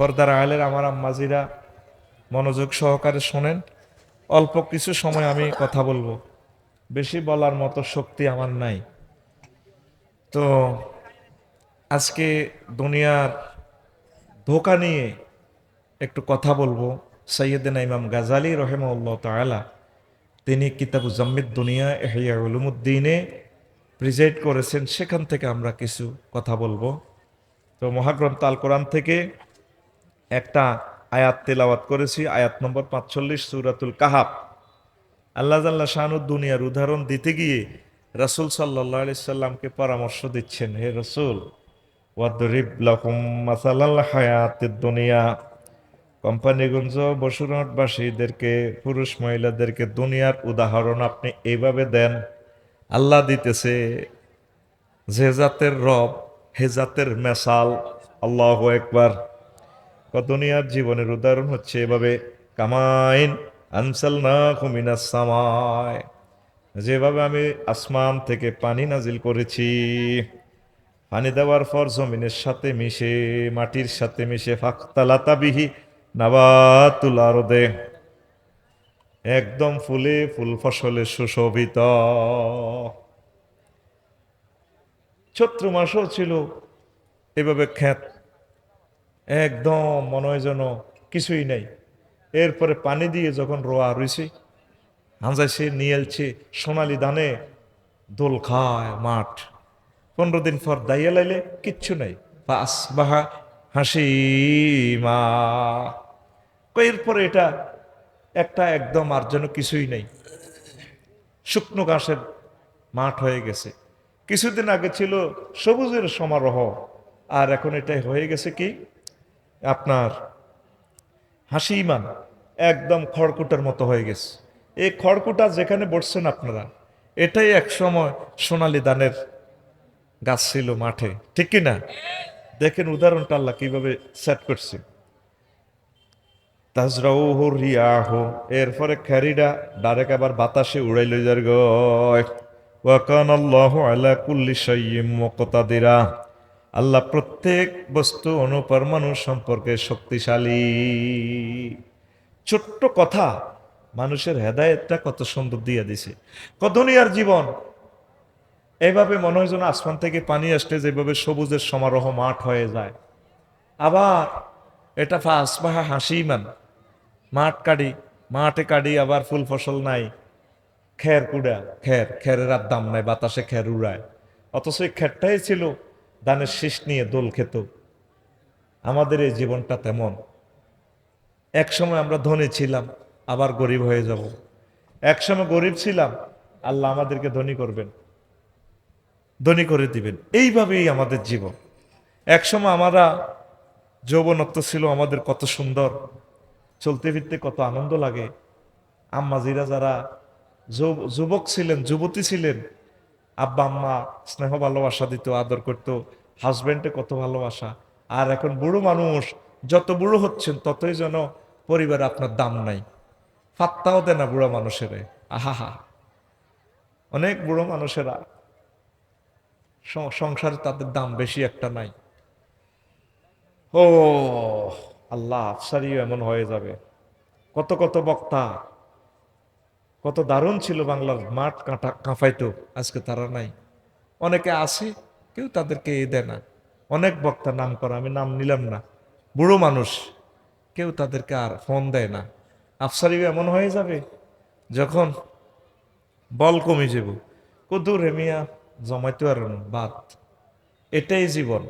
পর্দার আয়ালের আমার আম্মাজিরা মনোযোগ সহকারে শোনেন। অল্প কিছু সময় আমি কথা বলব। বেশি বলার মতো শক্তি আমার নাই। তো আজকে দুনিয়ার ধোকা নিয়ে একটু কথা বলব। সৈয়দিনা ইমাম গাজালি রহেমউল্লাহ তালা তিনি কিতাবু জাম্মিদ দুনিয়া এহিয়া উলুমুদ্দিনে প্রিজাইড করেছেন। সেখান থেকে আমরা কিছু কথা বলব। তো মহাগ্রন্থ আল কোরআন থেকে একটা আয়াত তেলাওয়াত করেছি, আয়াত নম্বর পাঁচচল্লিশ, সুরাতুল কাহাব আল্লাহ জাল্লা শাহানুদ দুনিয়ার উদাহরণ দিতে গিয়ে রসুল সাল্লাহ সাল্লামকে পরামর্শ দিচ্ছেন, হে রসুল দুনিয়া। কোম্পানিগঞ্জ বসুরহাটবাসীদেরকে, পুরুষ মহিলাদেরকে দুনিয়ার উদাহরণ আপনি এইভাবে দেন, আল্লাহ দিতেছে যে জাতের রব, হে জাতের মেসাল আল্লাহ একবার দুনিয়ার জীবনের উদাহরণ হচ্ছে এভাবে, কামাইন আনসাল না কুমিনাস সামায় যেভাবে আমি আসমান থেকে পানি নাজিল করেছি, পানি দেওয়ার পর জমিনের সাথে মিশে, মাটির সাথে মিশে ফাঁকতালাতাবিহি নাবাতুল আরদে। একদম ফুলে ফুল ফসলে সুশোভিত। চৈত্র মাসও ছিল, এভাবে খ্যাত একদম মনে হয় যেন কিছুই নাই। এরপরে পানি দিয়ে যখন রোয়া রয়েছে হাঁজাইছে নিয়েলছে সোনালি দানে দোল খায় মাঠ। পনেরো দিন পর দাইয়া লাইলে কিচ্ছু নাই। বাস বাহা হাসি মা এরপরে এটা একটা একদম আর যেন কিছুই নেই। শুকনো ঘাসের মাঠ হয়ে গেছে। কিছুদিন আগে ছিল সবুজের সমারোহ, আর এখন এটাই হয়ে গেছে কি? আপনার হাসি ইমান একদম খড়কুটার মতো হয়ে গেছে। এই খড়কুটা যেখানে বসছেন আপনারা, এটাই এক সময় সোনালি দানের গাছ ছিল মাঠে, ঠিক কি না? দেখেন উদাহরণটা আল্লাহ কীভাবে সেট করছে। এরপরে খ্যারিডা ডাইরেক্ট আবার বাতাসে উড়াই লই যার গয়। আল্লাহু আলা কুল্লি মুকতাদিরা। আল্লাহ প্রত্যেক বস্তু অনুপরমাণু সম্পর্কে শক্তিশালী। ছোট্ট কথা মানুষের হেদায়েতটা কত সুন্দর দিয়ে দিছে। কত দুনিয়ার জীবন। এইভাবে মনে হয় যেন আসমান থেকে পানি আসলে যেভাবে সবুজের সমারোহ মাঠ হয়ে যায়। আবার এটা ফাঁস বা হাসি মান। মাঠ কাটি, মাঠে কাটি আবার ফুল ফসল নাই। খের কুড়া, খের, খেরের আর দাম নাই, বাতাসে খের উড়ায়। অথচ এই খেরটাই ছিল দানের শীষ নিয়ে দোল খেত। আমাদের এই জীবনটা তেমন। এক সময় আমরা ধনী ছিলাম, আবার গরিব হয়ে যাব। এক সময় গরিব ছিলাম, আল্লাহ আমাদেরকে ধনী করবেন, ধনী করে দিবেন। এইভাবেই আমাদের জীবন। একসময় আমরা যৌবনত্ব ছিল আমাদের কত সুন্দর, চলতে ফিরতে কত আনন্দ লাগে। আম্মাজিরা যারা যুব- যুবক ছিলেন, যুবতী ছিলেন আব্বা, আম্মা, স্নেহ, ভালোবাসা দিত, আদর করত হাজব্যান্ডে কত ভালোবাসা। আর এখন বুড়ো মানুষ, যত বুড়ো হচ্ছেন, ততই যেন পরিবারে আপনার দাম নাই। ফাত্তাও দেয় না বুড়ো মানুষের। আহাহা। অনেক বুড়ো মানুষেরা সংসারে তাদের দাম বেশি একটা নাই। ও আল্লাহ, আফসারিও এমন হয়ে যাবে। কত কত বক্তা কত দারুণ ছিল বাংলার মাঠ কাঁটা, কাঁপাইতো, আজকে তারা নাই। অনেকে আছে, কেউ তাদেরকে এ দেয় না। অনেক বক্তা নাম করা, আমি নাম নিলাম না। বুড়ো মানুষ, কেউ তাদেরকে আর ফোন দেয় না। আফসারি এমন হয়ে যাবে যখন বল কমে যাব। কদূর রেমিয়া জমাইতে না, বাদ। এটাই জীবন।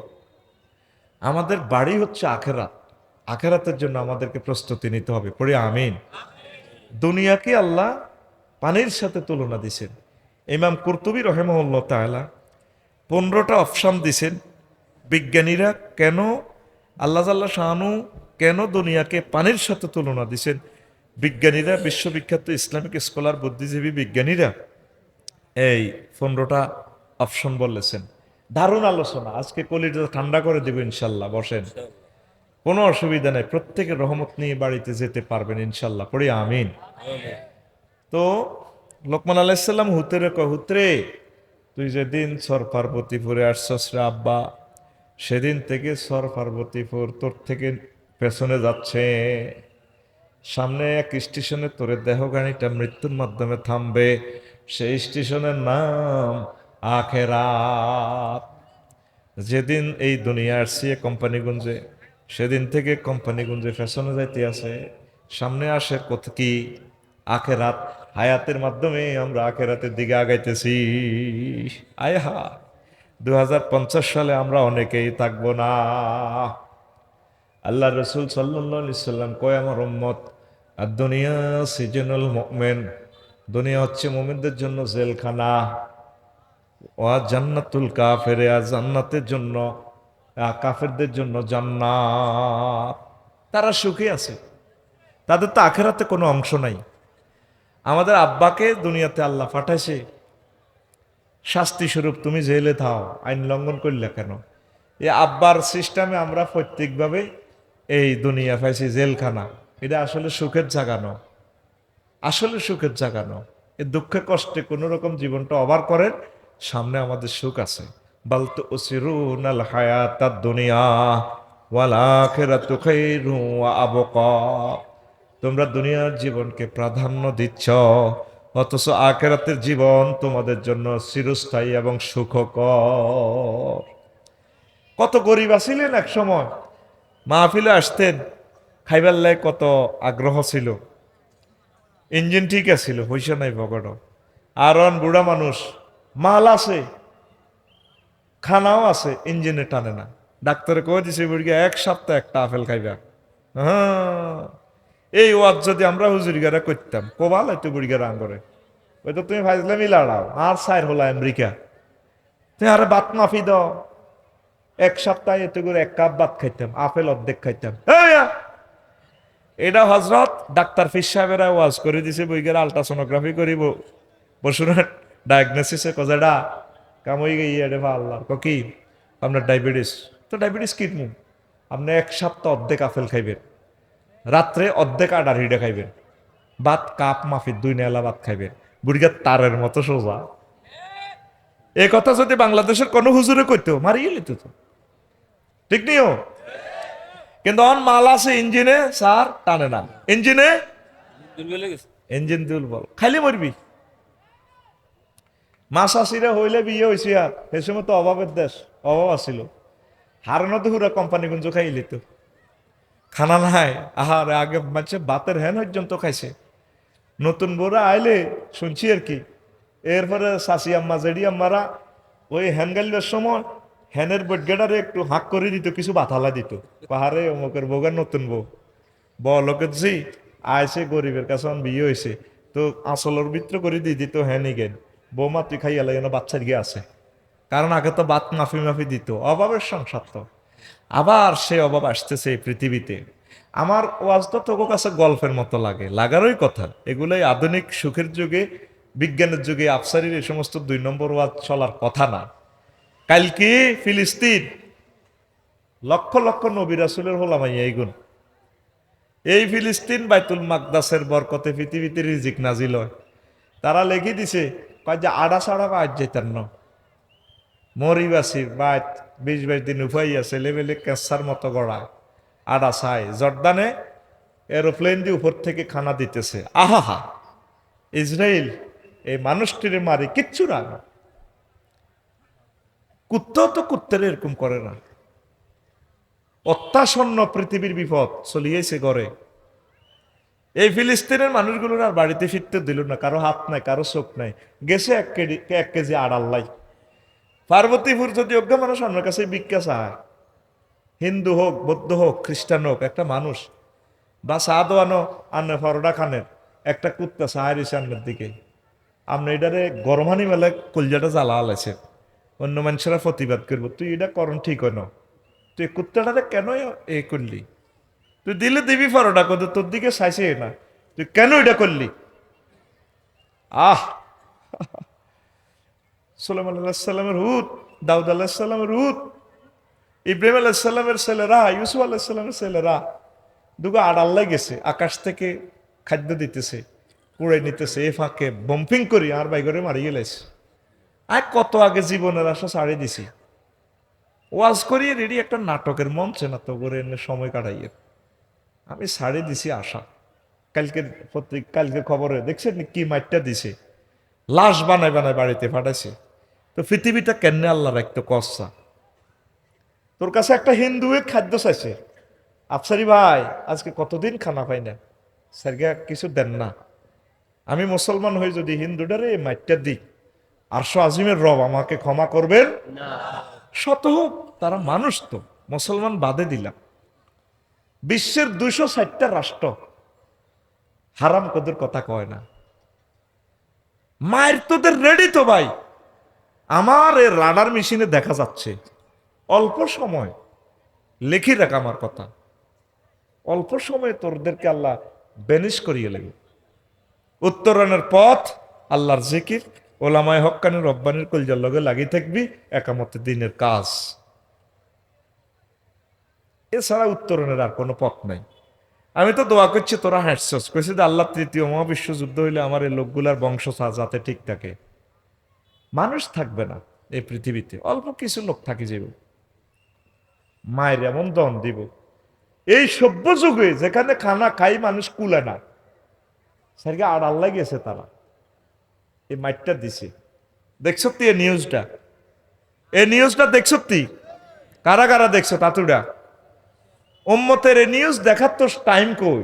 আমাদের বাড়ি হচ্ছে আখেরাত। আখেরাতের জন্য আমাদেরকে প্রস্তুতি নিতে হবে। পড়ে আমিন। দুনিয়াকে আল্লাহ পানির সাথে তুলনা দিছেন। ইমাম কুরতুবী রহেমউল্লাহ তাআলা পনেরোটা অপশান দিছেন। বিজ্ঞানীরা কেন, আল্লাহ জাল্লাহ শাহানু কেন দুনিয়াকে পানির সাথে তুলনা দিছেন? বিজ্ঞানীরা, বিশ্ববিখ্যাত ইসলামিক স্কলার, বুদ্ধিজীবী বিজ্ঞানীরা এই পনেরোটা অপশন বলেছেন। দারুণ আলোচনা। আজকে কলিটা ঠান্ডা করে দেবো ইনশাল্লাহ, বসেন। কোনো অসুবিধা নেই, প্রত্যেকের রহমত নিয়ে বাড়িতে যেতে পারবেন ইনশাল্লাহ, পড়ি আমিন। তো লোকমান আলাইসাল্লাম হুতরে কয়, হুতরে, তুই যেদিন সর পার্বতীপুরে আসছস রে আব্বা, সেদিন থেকে সর পার্বতীপুর তোর থেকে পেছনে যাচ্ছে। সামনে এক স্টেশনে তোরে দেহ গাড়িটা মৃত্যুর মাধ্যমে থামবে। সেই স্টেশনের নাম আখেরাত। যেদিন এই দুনিয়া আসছে কোম্পানিগঞ্জে, সেদিন থেকে কোম্পানিগঞ্জে ফ্যাশনে যাইতে আছে। সামনে আসে কত কি? আখেরাত। হায়াতের মাধ্যমে আমরা আখেরাতের দিকে আগাইতেছি। আয় হা দু হাজার পঞ্চাশ সালে আমরা অনেকেই থাকব না। আল্লাহ রসুল সাল্লাম কয়, আমার উম্মত, আর দুনিয়া সিজনাল মোমেন, দুনিয়া হচ্ছে মোমেনদের জন্য জেলখানা। ও জান্নাতুল কাফের আর জান্নাতের জন্য কাফেরদের জন্য জান্নাত। তারা সুখী আছে। তাদের তো আখেরাতে কোনো অংশ নাই। আমাদের আব্বাকে দুনিয়াতে আল্লাহ পাঠাইছে। শাস্তি স্বরূপ তুমি জেলে থাও, আইন লঙ্ঘন করলে কেন? এই আব্বার সিস্টেমে আমরা প্রত্যেকভাবে এই দুনিয়া পাইছি, জেলখানা। এটা আসলে সুখের জাগানো আসলে সুখের জাগানো এ দুঃখে কষ্টে কোনো রকম জীবনটা অবার করেন, সামনে আমাদের সুখ আছে। বালতু উসিরুন আল হায়াত দুনিয়া, ওয়াল আখিরাতু খায়রু ওয়া আবকা। তোমরা দুনিয়ার জীবনকে প্রাধান্য দিচ্ছ, অথচ আখেরাতের জীবন তোমাদের জন্য চিরস্থায়ী এবং সুখকর। কত গরিব আছিলেন এক সময়, মাহফিলে আসতেন, খাইবার লাই কত আগ্রহ ছিল। ইঞ্জিন ঠিক আছিল হইসে নাই পকেট আর বুড়া মানুষ, মাল আছে, খানাও আছে, ইঞ্জিনে টানে না। ডাক্তারে কয়ে দিছে, বুড়িকে এক সপ্তাহ একটা আপেল খাইবা। হ্যাঁ। এই ওয়াজ যদি আমরা হুজুরিগারা করতাম কোবাল একটু বুড়িগারা আঙ্গরে। ওই তো তুমি ভাজলামই লাড়াও আর সাইর হলো আমেরিকা। তুমি আরে বাত মাফি দাও। এক সপ্তাহে এত করে এক কাপ ভাত খাইতাম, আপেল অর্ধেক খাইতাম! এটা হজরত ডাক্তার ফিস সাহেবেরা ওয়াজ করে দিছে বইগের আলট্রাসোনোগ্রাফি করিব। বসুনের ডায়াগনোসিসে কজাডা, কামই গিয়ে ইয়ে রে আল্লাহ কি আপনার ডায়াবেটিস তো ডায়াবেটিস কিডনি? আপনি এক সপ্তাহ অর্ধেক আপেল খাইবেন। রাত্রে অর্ধেক আডার হিডে খাইবেন। ভাত, কাপ, মাফির দুই নেলা ভাত খাইবেন। বুড়িগার তারের মতো সোজা। এ কথা যদি বাংলাদেশের কোনো হুজুরে কইতো, মারিয়ে লিত তো। ঠিক নিও? কিন্তু অন মাল আছে, ইঞ্জিনে স্যার টানে না। ইঞ্জিনে? ইঞ্জিন দুর্বল। খাইলে মরবি। মাছ আসিরে হইলে বিয়ে হয়েছে আর। সে সময় তো অভাবের দেশ, অভাব আসিল হারানো তো হুরা কোম্পানি গুঞ্জ খাইলি তো খানা নাই আহার আগে মানছে বাতের হ্যান পর্যন্ত খাইছে। নতুন বউরা আইলে শুনছি আর কি, এরপরে শাসি আম্মা, জেডি আম্মারা ওই হ্যান গালিবার সময় হ্যানের বৈজ্ঞাটারে একটু হাঁক করে দিত, কিছু বাথালা দিত। পাহাড়ে অমুকের বউগার নতুন বউ। বলকের জি আইসে গরিবের কাছে বিয়ে হয়েছে তো আসলের ভিতরে করে দিয়ে দিত হ্যাঁ নিগেন বৌমা, তুই খাইয়া লাগে না বাচ্চার গিয়ে আছে। কারণ আগে তো বাত মাফি মাফি দিত, অভাবের সংসার তো। আবার সে অভাব আসতেছে এই পৃথিবীতে। আমার ওয়াজটা তোকে কাছে গল্পের মতো লাগে, লাগারই কথা। এগুলোই আধুনিক সুখের যুগে, বিজ্ঞানের যুগে, আফসারির এই সমস্ত দুই নম্বর ওয়াজ চলার কথা না। কালকে ফিলিস্তিন? লক্ষ লক্ষ নবী রাসুলের হলামাই এই গুণ। এই ফিলিস্তিন বাইতুল মাকদাসের বরকতে পৃথিবীতে রিজিক নাজিল হয়। তারা লেগে দিছে, কয় যে আড়া সাড়া বাজ যেতেন না। মরিবাসী বাইত বিশ, বাইশ দিন আছে লেভেলে ক্যান্সার মতো গড়া আড়া সাই জর্দানে এরোপ্লেন দিয়ে উপর থেকে খানা দিতেছে। আহা ইসরায়েল এই মানুষটির মারি কিচ্ছু না। কুত্তাও তো কুত্তের এরকম করে না। অত্যাসন্ন পৃথিবীর বিপদ চলিয়েছে গড়ে। এই ফিলিস্তিনের মানুষগুলোর আর বাড়িতে ফিরতে দিল না, কারও হাত নাই, কারও চোখ নাই। গেছে এক কেজি এক কেজি আড়াল্লাই পার্বতীপুর যদি অজ্ঞ মানুষ আমার কাছে ভিক্ষা চায়, হিন্দু হোক, বৌদ্ধ হোক, খ্রিস্টান হোক, একটা মানুষ বা সাদও আনো আনে ফরডা খানের একটা কুত্তা সাহার ইসানের দিকে। আপনি এটারে গরমানি মেলে কলজাটা জ্বালা আলাইছে অন্য মানুষেরা প্রতিবাদ করব, তুই এটা করণ ঠিক হয় না। তুই কুত্তাটারে কেন এ করলি? তুই দিলে দিবি ফরডা কত তোর দিকে চাইছে না। তুই কেন এটা করলি? আহ! সোলেমান আল্লাহামের হুত দাউদ আল্লাহামের হুত ইব্রাহিম আলাহিসাল্লামের ছেলেরা, ইউসুফ আলাহিসাল্লামের ছেলেরা দুগো আড়াল্লাই গেছে, আকাশ থেকে খাদ্য দিতেছে, উড়ে নিতেছে, এ ফাঁকে বম্পিং করি আর বাই করে মারি গেলেছে আর কত আগে জীবনের আশা ছাড়িয়ে দিছি। ওয়াজ করিয়ে রেডি একটা নাটকের মঞ্চে না তো করে এনে সময় কাটাইয়ে। আমি ছাড়ে দিছি আশা। কালকের পত্রিক, কালকের খবরে, দেখছেন কি মাইটটা দিছে? লাশ বানায় বানায় বাড়িতে পাঠাইছে। তো পৃথিবীটা কেন আল্লাহ রাখতো কসা তোর কাছে একটা হিন্দু খাদ্য চাইছে। আফসারি ভাই আজকে কতদিন খানা পাই না? স্যারগা কিছু দেন না। আমি মুসলমান হয়ে যদি হিন্দুটারে এই মাইটটা দিই। আরশো আজিমের রব আমাকে ক্ষমা করবেন। শত হোক তারা মানুষ তো মুসলমান বাদে দিলাম। বিশ্বের দুইশো ষাটটা রাষ্ট্র হারাম কদের কথা কয় না। মায়ের তোদের রেডি তো ভাই। আমার এই রাডার মেশিনে দেখা যাচ্ছে, অল্প সময়, লিখি রাখ আমার কথা। অল্প সময়ে তোরদেরকে আল্লাহ বেনিশ করিয়ে লাগবে উত্তরণের পথ, আল্লাহর জিকির, ওলামায় হক্কানের রব্বানির কলজার লগে লাগিয়ে থাকবি, একামত দিনের কাজ। এছাড়া উত্তরণের আর কোনো পথ নাই। আমি তো দোয়া করছি তোরা হাঁটছস কইছি আল্লাহ তৃতীয় মহাবিশ্ব যুদ্ধ হইলে আমার এই লোকগুলার বংশ যাতে ঠিক থাকে। মানুষ থাকবে না এই পৃথিবীতে। অল্প কিছু লোক থাকি যাব মায়ের এমন দন দিব। এই সভ্য যুগে যেখানে খানা খাই মানুষ কুলে না। আর আল্লাহ গেছে তারা। এই মাইটটা দিছে। দেখছ তুই এই নিউজটা। এই নিউজটা দেখছ তুই কারা কারা দেখছ তাতুডা ওম্মতের এই নিউজ দেখার তো টাইম কই?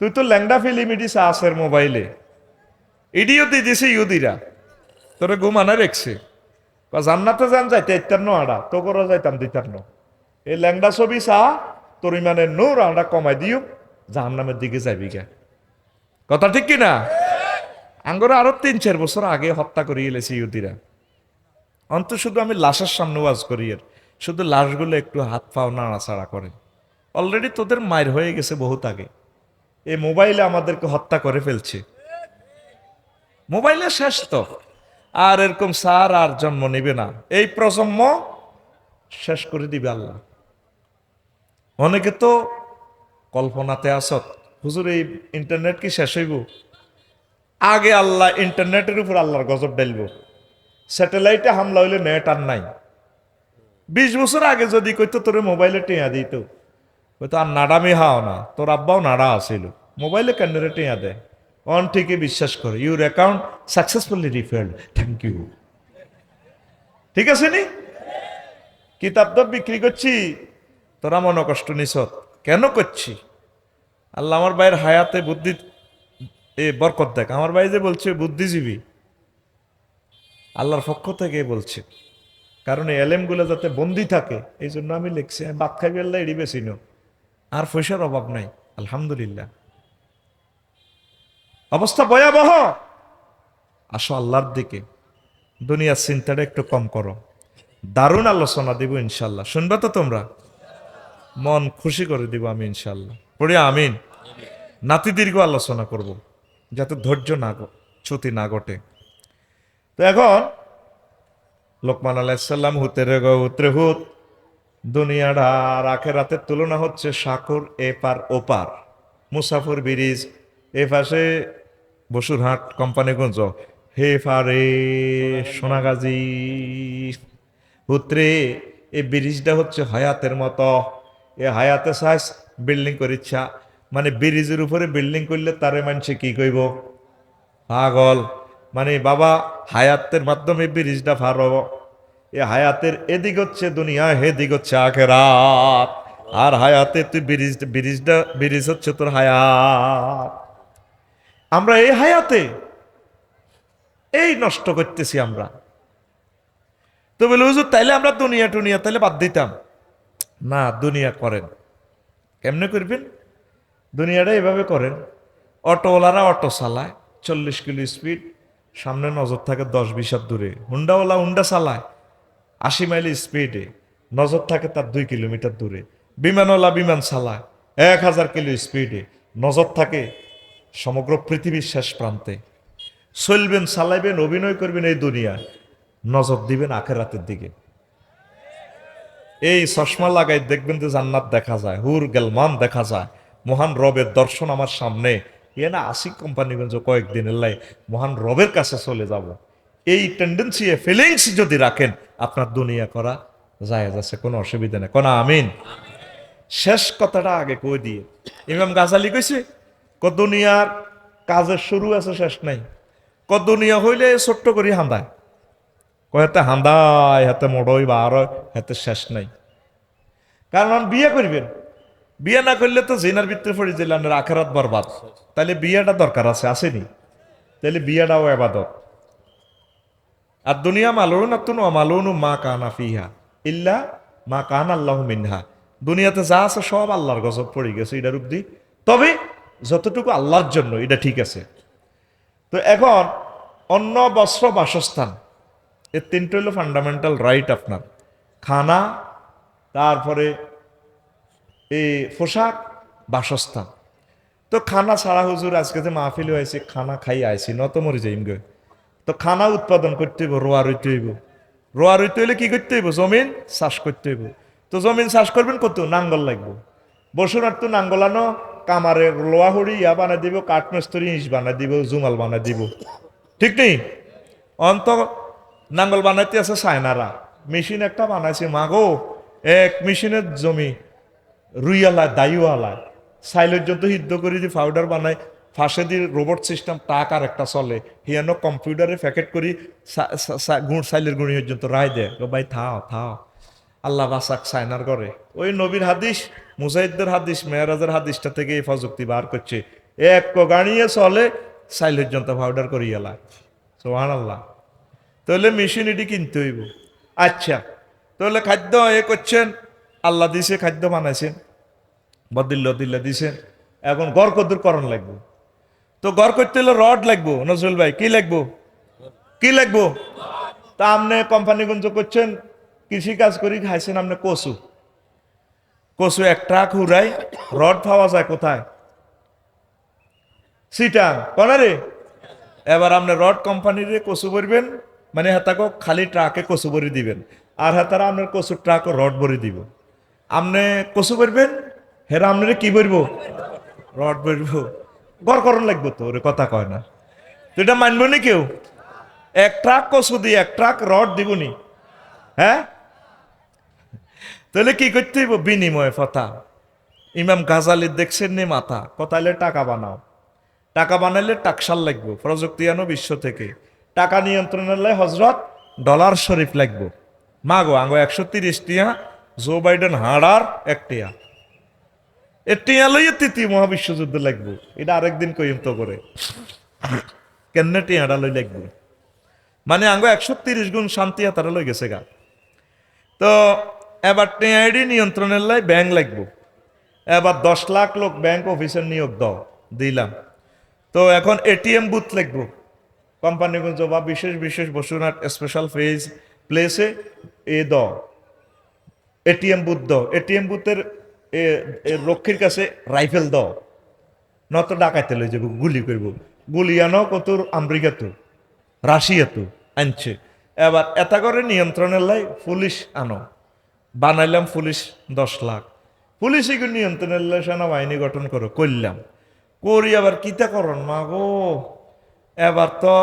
তুই তো ল্যাংডা ফিলিম ইডিস আসের মোবাইলে। ইডিও দিয়ে দিছে ইউদিরা তোরে ঘুমানা রেখছে। বা জান্নাতে যান যাইতে ইত্যান্ন আড়া তো করা যাইতাম দিতান্ন এই ল্যাংডা ছবি চা, তোর ইমানে নূর আড়া কমাই দিও জাহান্নামের দিকে যাবি গে। কথা ঠিক কি না? আঙ্গরে আরও তিন, চার বছর আগে হত্যা করিয়ে এলেছে ইহুদিরা। অন্ত শুধু আমি লাশের সামনে ওয়াজ করি এর, শুধু লাশগুলো একটু হাত পাও নাড়াচাড়া করে। অলরেডি তোদের মায়ের হয়ে গেছে বহুত আগে। এই মোবাইলে আমাদেরকে হত্যা করে ফেলছে। মোবাইলে শেষ তো। আর এরকম সার আর জন্ম নিবে না। এই প্রজন্ম শেষ করে দিবে আল্লাহ। অনেকে তো কল্পনাতে আসত, হুজুর, এই ইন্টারনেট কি শেষ হইব? আগে আল্লাহ ইন্টারনেটের উপর আল্লাহর গজব ডাইলব স্যাটেলাইটে হামলা হইলে নেট আর নাই। বিশ বছর আগে যদি কইতো, তোর মোবাইলে টেঁয়া দিত। হয়তো আর নাডামি হাও না, তোর আব্বাও নাড়া আসিল মোবাইলে ক্যান্ডারে টেঁয়া দেয়? অন ঠিকই বিশ্বাস করে your account successfully refilled thank you ঠিক আছে নি? কিতাব তো বিক্রি করছি, তোরা মনে কষ্ট নিছত কেন করছি? আল্লাহ আমার ভাইয়ের হায়াতে বুদ্ধি, এ বরকত দেখ। আমার ভাই যে বলছে বুদ্ধিজীবী, আল্লাহর পক্ষ থেকে বলছে। কারণ এই এলেমগুলো যাতে বন্দি থাকে, এই জন্য আমি লিখছি, আমি বাদ খাইবে আল্লাহ এড়ি বেশি। আর পয়সার অভাব নাই, আলহামদুলিল্লাহ। অবস্থা ভয়াবহ। আসো আল্লাহর দিকে। দুনিয়ার চিন্তাটা একটু কম করো। দারুণ আলোচনা দিব ইনশাল্লাহ। শুনবা তো তোমরা? মন খুশি করে দিব আমি ইনশাল্লাহ। পড়ি আমিন। নাতি দীর্ঘ আলোচনা করব, যাতে ধৈর্য না চ্যুতি না ঘটে। তো এখন, লোকমান আলাইসাল্লাম হুতের গ উতরে হুত। দুনিয়াটা আর আখেরাতের তুলনা হচ্ছে সাকর এপার ওপার। মুসাফর ব্রিজ এ পাশে বসুরহাট কোম্পানিগঞ্জ। হে ফারে সোনাগাজী হুত্রে এই ব্রিজটা হচ্ছে হায়াতের মতো। এ হায়াতে সাইজ বিল্ডিং করিচ্ছা মানে ব্রিজের উপরে বিল্ডিং করলে তারে মানুষে কি কইব? পাগল। মানে বাবা, হায়াতের মাধ্যমে ব্রিজটা ফার হব। এ হায়াতের এদিক হচ্ছে দুনিয়া, হেদিক হচ্ছে আখেরাত। আর হায়াতে তুই ব্রিজ, ব্রিজটা, ব্রিজ হচ্ছে তোর হায়াত। আমরা এই হায়াতে, এই নষ্ট করতেছি আমরা। তো বলে, হুজুর, তাইলে আমরা দুনিয়া টুনিয়া তাইলে বাদ দিতাম। না, দুনিয়া করেন। কেমনে করবেন? দুনিয়াটা এভাবে করেন, অটোওয়ালারা অটো চালায়, চল্লিশ কিলো স্পিড, সামনে নজর থাকে দশ বিশ হাত দূরে। হুন্ডাওয়ালা হুন্ডা চালায়, আশি মাইল স্পিডে, নজর থাকে তার দুই কিলোমিটার দূরে। বিমানওয়ালা বিমান চালায়, এক হাজার কিলো স্পিডে, নজর থাকে সমগ্র পৃথিবীর শেষ প্রান্তে। চলবেন, চালাইবেন, অভিনয় করবেন এই দুনিয়ায় নজর দিবেন আখেরাতের দিকে। এই চশমা লাগাই দেখবেন যে জান্নাত দেখা যায়, হুর গেলমান দেখা যায়। মহান রবের দর্শন আমার সামনে। এ না আশিক কোম্পানিগঞ্জ কয়েকদিনের লাই মহান রবের কাছে চলে যাব। এই টেন্ডেন্সি ফিলিংস যদি রাখেন, আপনার দুনিয়া করা যায় আছে, কোনো অসুবিধা নেই। কোনো আমিন। শেষ কথাটা আগে কই দিয়ে। ইমাম গাজালি কইছে ক দুনিয়ার কাজের শুরু আছে, শেষ নাই। ক দুনিয়া হইলে ছোট্ট করি হান্দায়। কয় হাতে হান্দায় হাতে মোড়ই বা আর হাতে শেষ নাই। কারণ বিয়ে করবেন। বিয়ে না করলে তো জেনার ভিতরে পড়ে দিলেন আখেরাত বরবাদ। তাহলে বিয়েটা দরকার আছে, আসেনি। তাহলে বিয়েটাও এবাদত। আর দুনিয়া মালুন তুন মালুন মা কানা ফিহা ইল্লা মা কান আল্লাহ মিনহা। দুনিয়াতে যা আছে সব আল্লাহর গজব পড়ে গেছে এটার অব্দি তবে যতটুকু আল্লাহর জন্য, এটা ঠিক আছে। তো এখন অন্য বস্ত্র, বাসস্থান এর তিনটে হলো ফান্ডামেন্টাল রাইট আপনার। খানা, তারপরে এই পোশাক, বাসস্থান। তো খানা ছাড়া হুজুর আজকে যে মাহফিল হয়েছে, খানা খাই আইছি, নত মরে যাইম গে। তো খানা উৎপাদন করতে হইব, রোয়া রইতে হইব। রোয়া রইতে হইলে কি করতে হইব? জমিন চাষ করতে হইব। তো জমিন চাষ করবেন কত? নাঙ্গল লাগবো। বসুনার তো নাঙ্গলানো কামারে লোয়া হড়ি ইয়া বানাই দিব, কাঠমেস্তরি ইঁচ বানাই দিব, জুমাল বানাই দিব। ঠিক নেই? অন্ত নাঙ্গল বানাইতে আছে সায়নারা। মেশিন একটা বানাইছে, মাগো, এক মেশিনের জমি, রুইয়ালা, দাইওয়ালা। সাইলের জন্য সিদ্ধ করে দিয়ে পাউডার বানায় ফাঁসে দিয়ে রোবট সিস্টেম টাক আর একটা চলে। হিয়ানো কম্পিউটারে প্যাকেট করি গুড় সাইলের গুড়ি পর্যন্ত রায় দেয়। ভাই, থাও থাও। আল্লাহ বাসাক সাইনার করে ওই নবীর হাদিস মুজাহিদদের হাদিস, মেয়ারাজের হাদিসটা থেকে এই প্রযুক্তি বার করছে। এক গাড়িয়ে চলে, সাইলের জন্য পাউডার করিয়ে করিয়ালা সোহান আল্লাহ তাহলে মেশিন এটি কিনতে হইব। আচ্ছা তাহলে খাদ্য এ করছেন, আল্লাহ দিছে, খাদ্য বানাইছেন। বদিল্ল দিল্ল দিছেন। এখন গড় কদ্দুর করণ লাগবো। তো গড় করতে হলে রড লাগবো। নজরুল ভাই, কি লাগবো? কি লাগবো? তা আপনি কোম্পানিগঞ্জ করছেন কৃষি কাজ করি, খাইছেন আপনি কচু। কচু এক ট্রাক হুরাই রড পাওয়া যায় কোথায়? সিটাং কনারে এবার আপনি রড কোম্পানির কচু ভরবেন মানে হাতাকে খালি ট্রাকে কচু ভরি দিবেন। আর হাতারা আপনার কচু ট্রাক রড ভরি দিব। আপনি কচু ভরবেন, হেরা আপনার কি ভরব? রড ভরব। গড় করণ লাগবো তো, ওরে কথা কয় না। তো এটা মানবো নি কেউ? এক ট্রাক কচু দিয়ে এক ট্রাক রড দিবনি হ্যাঁ? তাহলে কি করতে হইব? বিনিময় কথা ইমাম গাজালি দেখছেন নি মাথা? কথাইলে টাকা বানাও। টাকা বানাইলে টাকসাল লাগবো, প্রযুক্তি আনো বিশ্ব থেকে। টাকা নিয়ন্ত্রণের লাই হজরত ডলার শরীফ লাগবো। মাগো, আঙ্গো একশো তিরিশ টিয়া, জো বাইডেন হাড়ার এক টিয়া। এ টিয়া লইয়া তৃতীয় মহাবিশ্বযুদ্ধ লাগবো। এটা আরেকদিন কইম তো করে। কেন টিয়াটা লই লাগবো? মানে আঙ্গো একশো তিরিশ গুণ শান্তি তারা লই গেছে গা। তো এবার টিআইডি নিয়ন্ত্রণের লাই ব্যাংক লাগবো। এবার দশ লাখ লোক ব্যাংক অফিসের নিয়োগ দাও, দিলাম। তো এখন এটিএম বুথ লিখব কোম্পানিগঞ্জ বা বিশেষ বিশেষ বসুনাট স্পেশাল ফেজ প্লেসে এ the ATM booth the ATM বুথের রক্ষীর কাছে রাইফেল দ নত ডাকাইতে লই যাব, গুলি করব। গুলি আনো কত আমেরিকা তো রাশিয়া তো আনছে। এবার এটা করে নিয়ন্ত্রণের লাই পুলিশ আনো। বানাইলাম পুলিশ দশ লাখ। পুলিশ এগুলো নিয়ন্ত্রণের সেনাবাহিনী গঠন করো, করলাম। করি আবার কিতা করন মা গো? এবার তো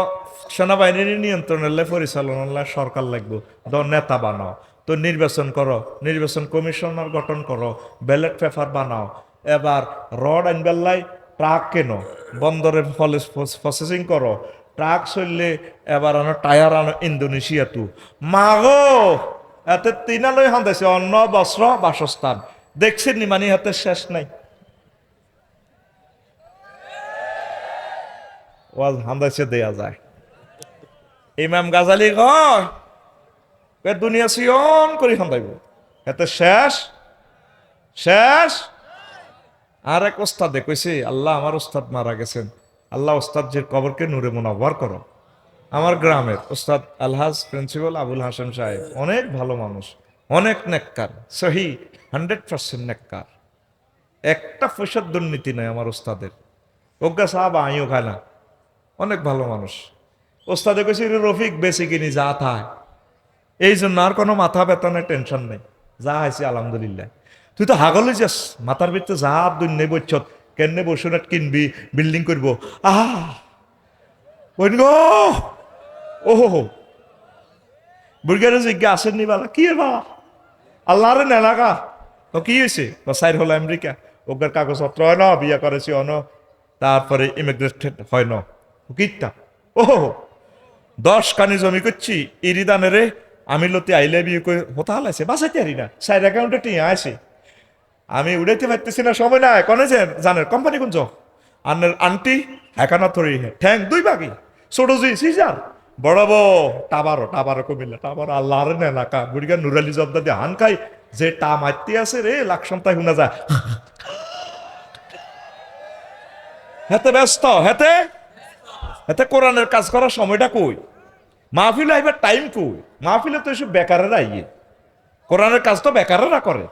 সেনাবাহিনীর নিয়ন্ত্রণের লাই সরকার লাগবো। দ নেতা বানাও, তো নির্বাচন করো, নির্বাচন কমিশনার গঠন করো, ব্যালট পেপার বানাও। এবার রড আনবার লাই ট্রাক কেন, বন্দরে প্রসেসিং করো। ট্রাক চললে এবার আনো টায়ার আনো ইন্দোনেশিয়া তু। মাগো এতে তিনালৈ হান্দাইছে অন্ন বস্ত্র বাসস্থান। দেখছেন নি মানে হাতে শেষ নাই। ওয়াজ দেয়া যায়। ইমাম গাজালি এ দুনিয়া সিয়ন করে হান্দাইব এতে শেষ শেষ। আর এক ওস্তাদে কইছে আল্লাহ আমার ওস্তাদ মারা গেছেন। আল্লাহ ওস্তাদ যে কবরকে নূরে মোনাব্বর করো আমার গ্রামের ওস্তাদ আলহাজ প্রিন্সিপাল আবুল হাসান সাহেব, অনেক ভালো মানুষ, অনেক নেককার, সহি, হান্ড্রেড পার্সেন্ট নেককার। একটা পয়সার দুর্নীতি নাই আমার ওস্তাদের। অজ্ঞা সাহাব আইও খায় না। অনেক ভালো মানুষ। ওস্তাদে কইছে "রে রফিক, বেশি কিনি, যা থায় এই জন্য আর কোনো মাথা বেতনের টেনশন নেই। যা হয়েছে, আলহামদুলিল্লাহ। তুই তো হাগলে যাস, মাথার ভিতরে যা দুই বছর কেনে বসুনাট কিনবি, বিল্ডিং করব? আহা! বইন গো! ওহো বুড়গারে জিজ্ঞা আসেননি বালা, কি বাবা আল্লাহরে ক তো কি হয়েছে ও সাইর হলো আমেরিকা ওগার কাগজপত্র হয় না, বিয়া করেছি অন তারপরে ইমিগ্রেটেড হয় না। কিতা ও দশ কানি জমি করছি ইরিদানে রে আমি লতি আইলে বিয়ে করে হতা হালাইছে বাসাইতে পারি না। সাইড অ্যাকাউন্টে টিয়া আছে আমি উড়াইতে পারতেছি না, সময় নাই। কনেছেন জানেন কোম্পানি কোন আন্টি একানা থরি হে ঠ্যাং দুই বাকি ছোটজি সিজার বড় টাবারো টাবারো কমিল্লা, টাবারো আল্লাহর নে নাকা বুড়িগা নুরালি জব্দা দিয়ে হান খাই, যে টা মারতে আছে রে, লাখ তাই শুনা যায়। হেতে ব্যস্ত, হেতে? হেতে কোরআনের কাজ করার সময়টা কই? মাহফিলে আইবার টাইম কই? মাহফিলে তো এসব বেকারেরা আইয়ে। কোরআনের কাজ তো বেকারেরা করে।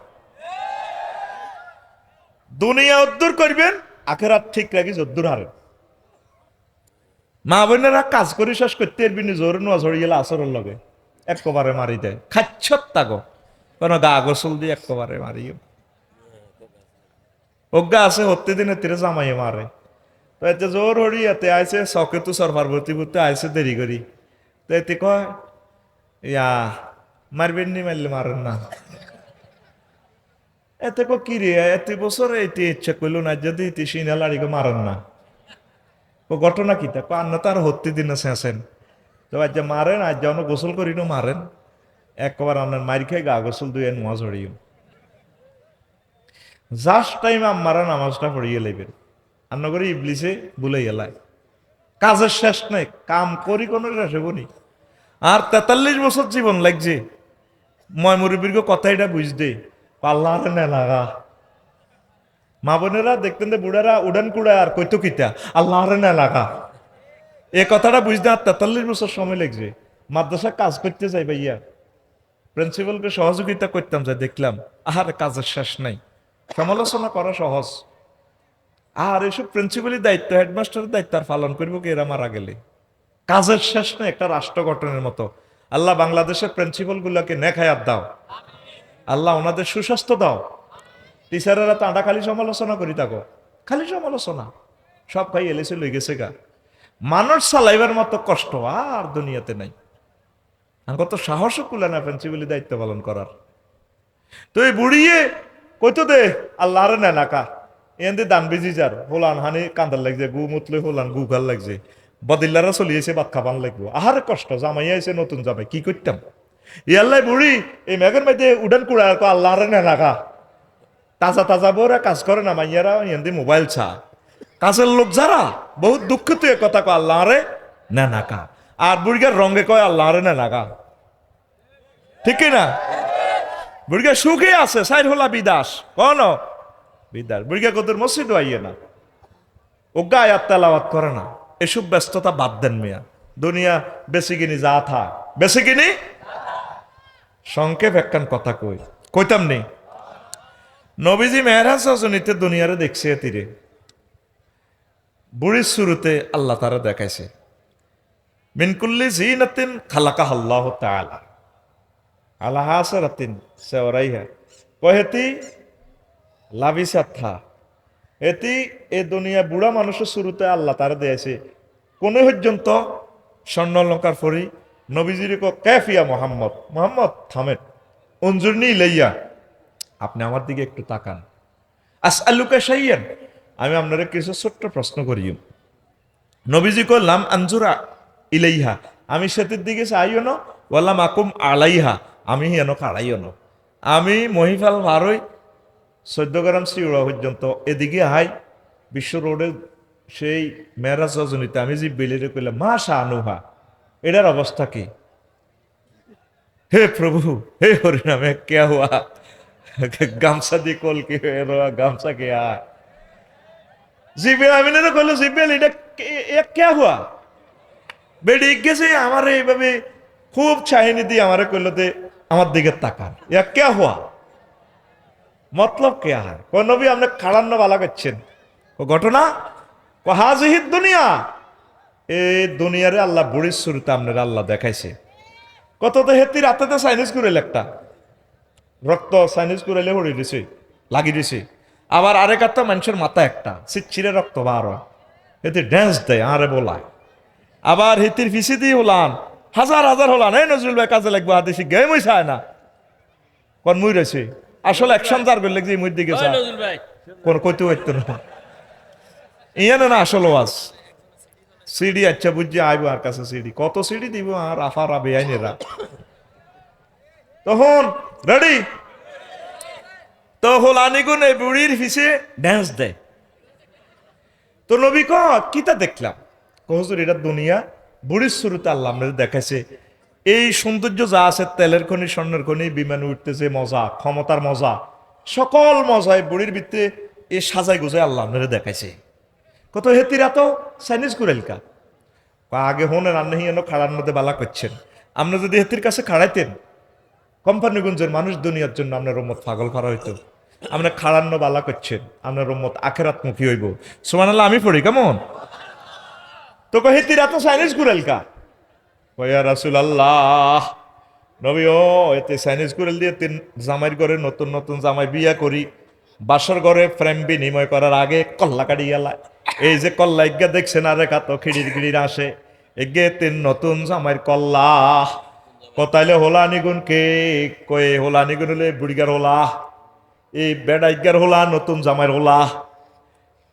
দুনিয়া উদ্দুর করবেন, আখেরাত ঠিক রাখি যদ্দুর হারেন। মা বোনেরা কাজ করে শেষ করতে বিনি জোর নোয়া ঝড়ি গেলে আসরের লগে। একবারে মারি দেয়। খাচ্ছত তাগো। কোন গা গোসল দিয়ে একবারে মারিও অজ্ঞা আছে হতে দিনে তীরে জামাইয়ে মারে। তো এতে জোর হরি এতে আইসে শখে তো সরফার ভর্তি ভর্তি আইসে দেরি করি। তো এতে কয়, ইয়া, মারবেন নি মারলে মারেন না। এতে কো কি রে এত বছর এতে ইচ্ছা করল না, যদি ইতি সিনা লাড়িকে মারেন না। ও ঘটনা কি? তা আন্না তার হত্যি দিন শেষেন তো আজ মারেন আজ যেন গোসল করি না মারেন। একবার আপনার মারি খাই, গা গোসল দুই নোয়া ঝড়িও জাস্ট টাইম আমারা নামাজটা পড়িয়ে লাইবেন। আন্না করে ইবলিসে বুলে এলায় কাজের শেষ নাই, কাম করি কোনো শেষ হবনি আর তেতাল্লিশ বছর জীবন লাগছে। ময় মুরব্বীর কথা এটা বুঝতে পাল্লা না লাগা মা বোনেরা, দেখতেন যে বুড়ারা উড়ান কুড়া আর কইতো কিতা আল্লাহ না লাগা। এ কথাটা বুঝতে আর তেতাল্লিশ বছর সময় লাগছে। মাদ্রাসা কাজ করতে যাই ভাইয়া। প্রিন্সিপালকে সহযোগিতা করতাম যা দেখলাম আহার কাজের শেষ নাই। সমালোচনা করা সহজ। আর এসব প্রিন্সিপালই দায়িত্ব হেডমাস্টারের দায়িত্ব আর পালন করব কি এরা মারা গেলে? কাজের শেষ নেই, একটা রাষ্ট্র গঠনের মতো। আল্লাহ বাংলাদেশের প্রিন্সিপাল গুলাকে নেখায়াত দাও। আল্লাহ ওনাদের সুস্বাস্থ্য দাও। টিচারেরা তো খালি সমালোচনা করি থাকো। খালি সমালোচনা। সব খাই এলেছে লই গেছে গা। মানুষ চালাইবার মতো কষ্ট আর দুনিয়াতে নাই। কত সাহসও কুলে না প্রিন্সিপালি দায়িত্ব পালন করার। তো এই বুড়িয়ে কইতো দে আল্লাহর নেনাকা এনে দান বেজি যার। হোলান হানি কান্দার লাগছে, গু মুতলে হোলান গু গাল লাগছে। বদিল্লারা চলিয়েছে ভাত খাবান লাগবো। আহারে কষ্ট, জামাই আইছে, নতুন জামাই, কি করতাম ইয়াল্লাই বুড়ি, এই মেঘের মধ্যে উডান কুড়া আল্লাহর নেনাকা তাজা তাজা বউরা কাজ করে না মাইয়ারা এনে মোবাইল ছা কাজের লোক যারা বহুত দুঃখিত এ কথা কয় আল্লাহ রে নেনাকা। আর বুড়িগার রঙে কয় আল্লাহ রে নেনাকা। ঠিক কি না? বুড়িগা সুখে আছে সাইড হলা বিদাস। কন বিদাস। বুড়িগা কদর মসজিদ আইয়ে না। ওগা আয়াত তেলাওয়াত করে না। এসব ব্যস্ততা বাদ দেন মিয়া। দুনিয়া বেশি কিনি যা থাক। বেশি কিনি? সংক্ষেপ একখান কথা কই। কইতাম নেই নবীজি মেহরাজ রজনীতে দুনিয়ারে দেখছে তীরে বুড়ির শুরুতে আল্লাহ তারা দেখাইছে। মিনকুল্লি জিনাতিন খালাকা আল্লাহ তাআলা। আলা হাসরাতিন সেওরাইহা কহেতি লাভিসাত থা। এটি এ দুনিয়া বুড়া মানুষের শুরুতে আল্লাহ তারা দিয়েছে কোন পর্যন্ত? স্বর্ণ লঙ্কার ফরি নবীজির কো ক্যাফিয়া মোহাম্মদ মোহাম্মদ থামেন। অঞ্জুরনি লইয়া আপনি আমার দিকে একটু তাকান। আস আল্লুকা সাইয়েন আমি আপনারা কিছু ছোট্ট প্রশ্ন করি। নবীজি করলাম আঞ্জুরা ইলাইহা আমি সেতির দিকে চাইও না বললাম আকুম আলাইহা আমি হেন কাড়াইও না আমি মহিফাল ভারই চোদ্দ গ্রাম শ্রীউড়া পর্যন্ত এদিকে হাই বিশ্ব রোডে সেই মেরাজ রজনীতে আমি যে বেলিরে কইলাম মা শাহানুহা এটার অবস্থা কি? হে প্রভু, হে হরিনামে, কে হুয়া? গামছা দিয়ে কল কি গামছা কে আয় জিবে আমিনের কইলো জিবেল এটা কে- কে হুয়া গেছে আমার এইভাবে খুব চাহিনি দিয়ে আমারে কইলো দে আমার দিকে তাকান ইয়া কে হুয়া মতলব কে ও নবী আপনি খাড়ান্ন বালা করছেন ঘটনা? ও হাজিহিদ দুনিয়া। এই দুনিয়ারে আল্লাহ বুড়ির শুরুতে আপনার আল্লাহ দেখাইছে। কত তো হেতি রাতে তো চাইনিজ করেল একটা। রক্ত চাইনিজ করাইলে হরি দিছে লাগি দিছে। আবার আরেক একটা মানুষের মাথা একটা সিচ্ছিরে রক্ত বার হেতি ড্যান্স দেয় আরে বলায় আবার হিতির ফিসি দিয়ে হলান হাজার হাজার হলান এই নজরুল ভাই কাজে লাগবে হাতে শিখে মুই চায় না। কন মুই রয়েছে আসলে অ্যাকশন যার করলে যে মুই দিকে কোন কইতে হইতো না। ইয়ানে না আসল ওয়াজ। সিডি আচ্ছা বুঝছি আইবো আর কাছে সিডি। কত সিডি দিব আর আফারা বেআইনেরা। তখন রেডি তো হল আনিগুন এই বুড়ির ফিসে ড্যান্স দেয় তো নবী ক কিতা দেখলাম? কহজুর এটা দুনিয়া। বুড়ির শুরুতে আল্লাহ আপনাদের দেখাইছে। এই সৌন্দর্য যা আছে, তেলের খনি, স্বর্ণের খনি, বিমানে উঠতেছে মজা, ক্ষমতার মজা। সকল মজায় বুড়ির ভিতরে এই সাজাই গুজাই আল্লাহ দেখাইছে। কত হেতিরা তো চাইনিজ কুরেলকা আগে হনে, রান্না হিয়ানো, খাড়ার মধ্যে বালা করছেন। আপনি যদি হেতির কাছে খাড়াইতেন কোম্পানিগঞ্জের মানুষ দুনিয়ার জন্য আপনার রম্মত পাগল করা হইতো। আপনি খাড়ান্ন বালা করছেন, আপনার রম্মত আখেরাত মুখী হইব। সুমান আমি পড়ি, কেমন? তো কহে তিরা তো চাইনিজ কুরেলকা কয়া রাসুল আল্লাহ নবী, ও, এতে চাইনিজ কুরেল দিয়ে তিন জামাইয়ের ঘরে নতুন নতুন জামাই বিয়া করি। বাসর ঘরে প্রেম বিনিময় করার আগে কল্লা কাটি গেলা। এই যে কল্লা ইজ্ঞা দেখছেন আরে কাত খিড়ির গিড়ির আসে। এগে তিন নতুন জামাইয়ের কল্লা। কতাইলে হোলা নিগুন কে? কয়ে, হোলা নিগুন হলে বুড়িগার হোলা। এই বেড়া ইজ্ঞার হোলা, নতুন জামাইয়ের হোলা।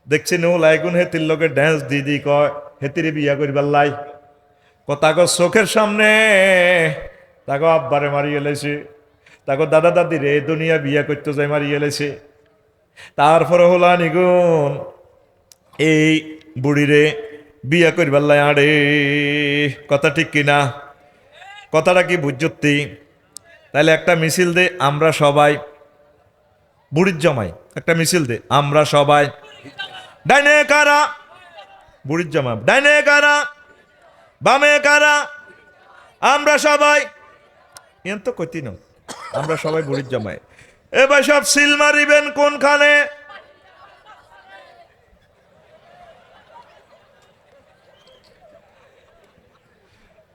দেখছেন হোলা এগুন হেতির লোকে ড্যান্স দি দি কয়, হেতিরে বিয়া করিবার লাই। তাকে চোখের সামনে। তাকে আব্বারে মারি এলেছে তাকে দাদা দাদি রে দুনিয়া বিয়া করতে যাই মারি এলেছে তারপরে হোলা নিগুন এই বুড়িরে বিয়া করিবার লাই আড়ে। কথা ঠিক কিনা? কথাটা কি বুঝতি তাহলে একটা মিছিল দে, আমরা সবাই। বুড়ির জমাই, একটা মিছিল দে, আমরা সবাই। ডাইনে কারা? বুড়ির জমা ডাইনে কারা? বামে কারা? আমরা সবাই। এন তো কইতি আমরা সবাই বুড়ির জমাই। এবার সব সিল মারিবেন কোনখানে?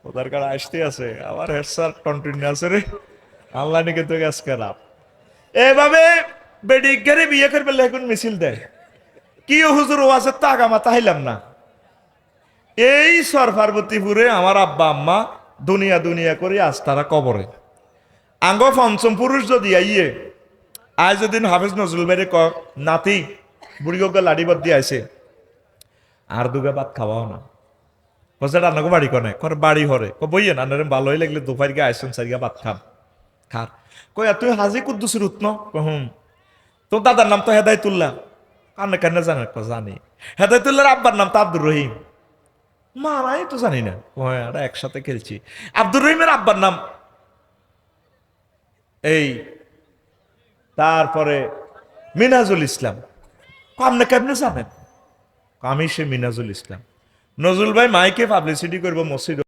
ওদের কারা আসতে আছে। আমার হেড স্যার কন্টিনিউ আছে রে। আল্লাহ নিকে তো গ্যাস খারাপ এভাবে বেডিগারে বিয়ে করবে এখন মিছিল দেয়। কি হুজুর ওয়াজে তাগা মাথা হাইলাম না। এই সর পার্বতীপুরে আমার আব্বা, আম্মা দুনিয়া দুনিয়া করে আজ তারা কবরে। আঙ্গ পঞ্চম পুরুষ যদি আইয়ে, আজ যদি হাফিজ নজরুল বাইরে ক নাতি বুড়ি গা লাড়ি বদ আছে আর দুগা ভাত খাওয়াও না। বসে রান্নাকে বাড়ি কনে? করে বাড়ি হরে। ক বইয়ে না নারে ভালোই লাগলে দুপার গিয়ে আইসন সারিয়া ভাত খাম। খার কই তুই হাজি কুদ্দুসির উৎন হুম। তোর দাদার নাম তো হেদায়তুল্লাহ। কান্না কান্না জানে? ক, জানি। হেদায়তুল্লাহর আব্বার নাম তো আব্দুর রহিম। মা আমি তো জানি না। হ্যাঁ একসাথে খেলছি। আব্দুর রহিমের আব্বার নাম? এই, তারপরে মিনাজুল ইসলাম। আপনি কেমনে জানেন? আমি সে মিনাজুল ইসলাম। নজরুল ভাই মাইকে পাবলিসিটি করব মসজিদ